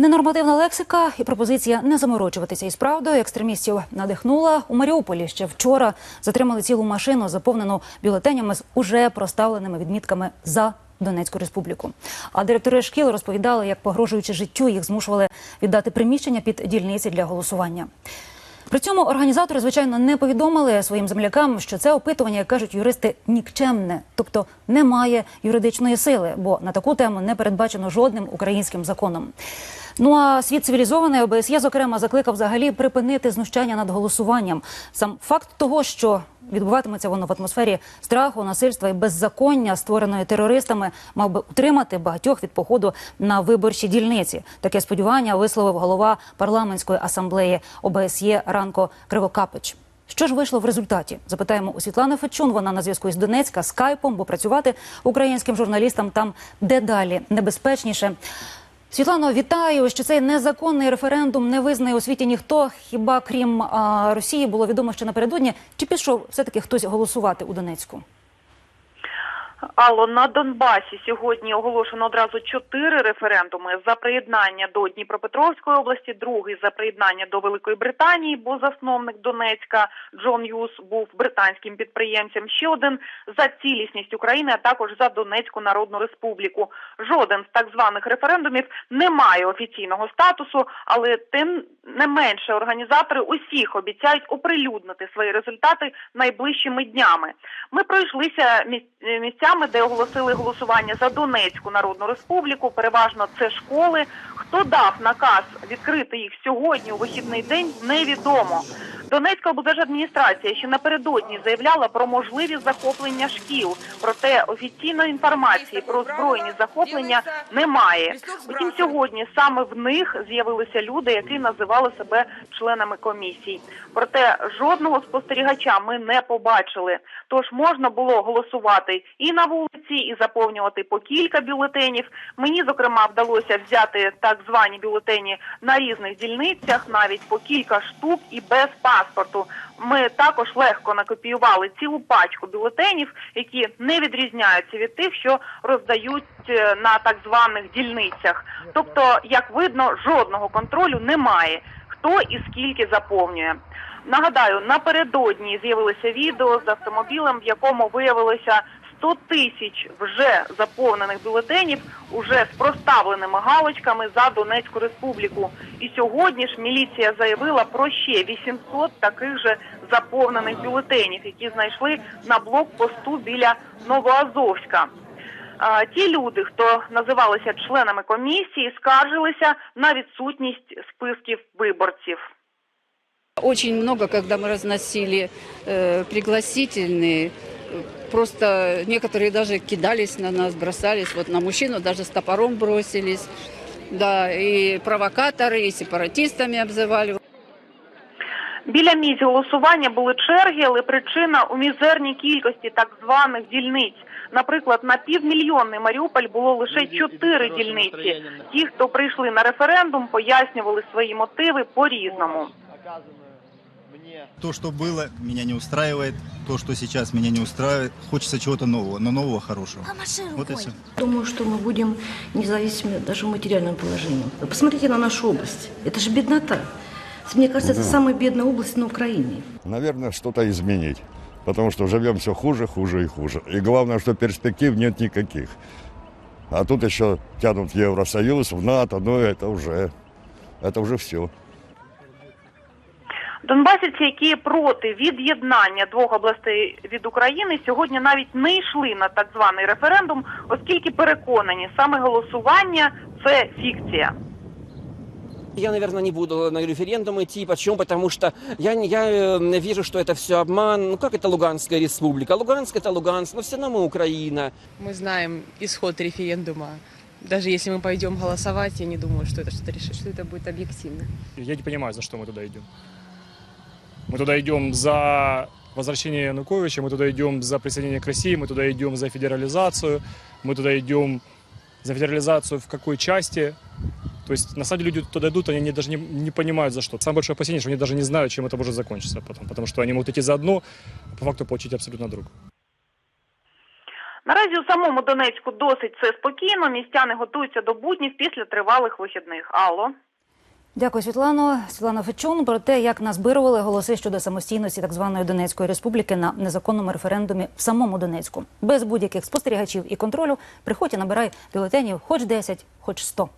Ненормативна лексика і пропозиція не заморочуватися із правдою екстремістів надихнула у Маріуполі. Ще вчора затримали цілу машину, заповнену бюлетенями з уже проставленими відмітками за Донецьку республіку. А директори шкіл розповідали, як погрожуючи життю, їх змушували віддати приміщення під дільниці для голосування. При цьому організатори, звичайно, не повідомили своїм землякам, що це опитування, як кажуть юристи, нікчемне, тобто не має юридичної сили, бо на таку тему не передбачено жодним українським законом. Ну а світ цивілізований ОБСЄ, зокрема, закликав взагалі припинити знущання над голосуванням. Сам факт того, що відбуватиметься воно в атмосфері страху, насильства і беззаконня, створеної терористами, мав би утримати багатьох від походу на виборчі дільниці. Таке сподівання висловив голова парламентської асамблеї ОБСЄ Ранко Кривокапич. Що ж вийшло в результаті? Запитаємо у Світлани Фечун. Вона на зв'язку із Донецька скайпом, бо працювати українським журналістам там дедалі небезпечніше. Світлано, вітаю, що цей незаконний референдум не визнає у світі ніхто, хіба крім а, Росії було відомо ще напередодні. Чи пішов все таки хтось голосувати у Донецьку? Алло, на Донбасі сьогодні оголошено одразу чотири референдуми за приєднання до Дніпропетровської області, другий за приєднання до Великої Британії, бо засновник Донецька Джон Юс був британським підприємцем. Ще один за цілісність України, а також за Донецьку Народну Республіку. Жоден з так званих референдумів не має офіційного статусу, але тим не менше організатори усіх обіцяють оприлюднити свої результати найближчими днями. Ми пройшлися місць- місцями, де оголосили голосування за Донецьку Народну Республіку. Переважно це школи. Хто дав наказ відкрити їх сьогодні у вихідний день, невідомо. Донецька облдержадміністрація ще напередодні заявляла про можливість захоплення шкіл. Проте офіційної інформації про збройні захоплення немає. Утім, сьогодні саме в них з'явилися люди, які називали себе членами комісій. Проте жодного спостерігача ми не побачили. Тож можна було голосувати і на вулиці, і заповнювати по кілька бюлетенів. Мені зокрема вдалося взяти так звані бюлетені на різних дільницях, навіть по кілька штук і без паспорту. Ми також легко накопіювали цілу пачку бюлетенів, які не відрізняються від тих, що роздають е, на так званих дільницях. Тобто, як видно, жодного контролю немає. Хто і скільки заповнює. Нагадаю, напередодні з'явилося відео з автомобілем, в якому виявилося 100 тисяч вже заповнених бюлетенів, уже з проставленими галочками за Донецьку республіку. І сьогодні ж міліція заявила про ще 800 таких же заповнених бюлетенів, які знайшли на блокпосту біля Новоазовська. А, Ті люди, хто називалися членами комісії, скаржилися на відсутність списків виборців. Очень много, когда мы разносили э, пригласительные, э, просто некоторые даже кидались на нас, бросались, вот на мужчину даже с топором бросились. Да, и провокаторы, и сепаратистами обзывали. Біля місць голосування були черги, але причина у мізерній кількості так званих дільниць. Наприклад, на півмільйонний Маріуполь було лише чотири дільниці. Ті, хто прийшли на референдум, пояснювали свої мотиви по-різному. То, что было, меня не устраивает. То, что сейчас меня не устраивает. Хочется чего-то нового, но нового хорошего. Вот и все. Думаю, что мы будем независимы даже в материальном положении. Вы посмотрите на нашу область. Это же беднота. Мне кажется, это самая бедная область на Украине. Наверное, что-то изменить. Потому что живем все хуже, хуже и хуже. И главное, что перспектив нет никаких. А тут еще тянут в Евросоюз, в НАТО, ну это уже, это уже все. Донбасівці, які проти від'єднання двох областей від України, сьогодні навіть не йшли на так званий референдум, оскільки переконані, саме голосування це фікція. Я, наверное, не буду на референдум идти. Почему? Потому что я, не- я э, вижу, что это все обман. Ну, как это Луганская республика? Луганск это Луганск, но все равно мы Украина. Мы знаем исход референдума. Даже если мы пойдем голосовать, я не думаю, что это что-то решит, что это будет объективно. Я не понимаю, за что мы туда идем. Мы туда идем за возвращение Януковича, мы туда идем за присоединение к России, мы туда идем за федерализацию, мы туда идем за федерализацию в какой части. То есть, на самом деле, люди туда идут, они не- даже не, не понимают за что. Самое большое опасение, что они даже не знают, чем это может закончиться потом. Потому что они могут идти за одно, а по факту получить абсолютно другое. Наразі у самому Донецьку досить все спокійно. Містяни готуються до буднів після тривалих вихідних. Алло. Дякую, Світлано. Світлана Фечун про те, як назбирували голоси щодо самостійності так званої Донецької республіки на незаконному референдумі в самому Донецьку. Без будь-яких спостерігачів і контролю приходь і набирай бюлетенів хоч 10, хоч 100.